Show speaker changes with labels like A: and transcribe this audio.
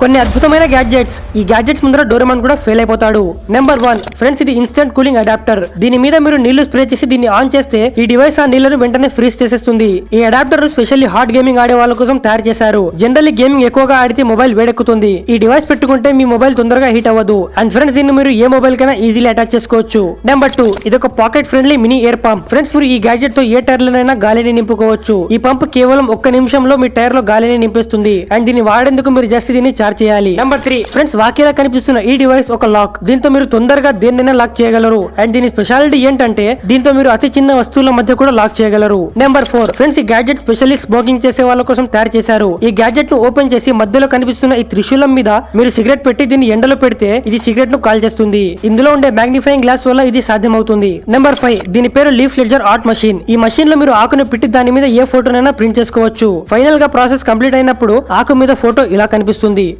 A: కొన్ని అద్భుతమైన గ్యాడ్జెట్స్ ఈ గ్యాడ్జెట్స్ ముందర డోరేమాన్ కూడా ఫెయిల్ అయిపోతాడు. నెంబర్ వన్ ఫ్రెండ్స్ ఇది ఇన్స్టెంట్ కూలింగ్ అడాప్టర్ దీని మీద మీరు నీళ్ళు స్ప్రే చేసి దీన్ని ఆన్ చేస్తే ఈ డివైస్ ఆ నీళ్ళను వెంటనే ఫ్రీజ్ చేసేస్తుంది. ఈ అడాప్టర్ స్పెషల్లీ హాట్ గేమింగ్ ఆడే వాళ్ళ కోసం తయారు చేశారు. జనరల్లీ గేమింగ్ ఎక్కువగా ఆడితే మొబైల్ వేడెక్కుతుంది. ఈ డివైస్ పెట్టుకుంటే మీ మొబైల్ తొందరగా హీట్ అవ్వదు. అండ్ ఫ్రెండ్స్ దీన్ని మీరు ఏ మొబైల్ కైనా ఈజీలీ అటాచ్ చేసుకోవచ్చు. నెంబర్ టూ ఇది ఒక pocket friendly mini air pump friends మీరు ఈ గ్యాడ్జెట్తో ఏ టైర్లనైనా గాలిని నింపుకోవచ్చు. ఈ పంప్ కేవలం ఒక్క నిమిషంలో మీ టైర్లో గాలిని నింపిస్తుంది. అండ్ దీన్ని వాడేందుకు మీరు జస్ట్ దీన్ని చార్జ్ చేయాలి. నెంబర్ త్రీ ఫ్రెండ్స్ వాకిలా కనిపిస్తున్న ఈ డివైస్ ఒక లాక్ దీంతో మీరు తొందరగా దేన్నైనా లాక్ చేయగలరు. అండ్ దీని స్పెషాలిటీ ఏంటంటే దీంతో మీరు అతి చిన్న వస్తువుల మధ్య కూడా లాక్ చేయగలరు. నెంబర్ ఫోర్ ఫ్రెండ్స్ ఈ గ్యాడ్జెట్ స్పెషల్లీ స్మోకింగ్ చేసే వాళ్ళ కోసం తయారు చేశారు. ఈ గ్యాడ్జెట్ను ఓపెన్ చేసి మధ్యలో కనిపిస్తున్న ఈ త్రిశూలం మీద మీరు సిగరెట్ పెట్టి దీన్ని ఎండలో పెడితే ఇది సిగరెట్ను కాల్ చేస్తుంది. ఇందులో ఉండే మ్యాగ్నిఫైయింగ్ గ్లాస్ వల్ల ఇది సాధ్యమవుతుంది. నెంబర్ ఫైవ్ దీని పేరు లీఫ్ లెడ్జర్ ఆర్ట్ మషిన్ ఈ మషిన్లో మీరు ఆకును పెట్టి దాని మీద ఏ ఫోటోనైనా ప్రింట్ చేసుకోవచ్చు. ఫైనల్గా ప్రాసెస్ కంప్లీట్ అయినప్పుడు ఆకు మీద ఫోటో ఇలా కనిపిస్తుంది.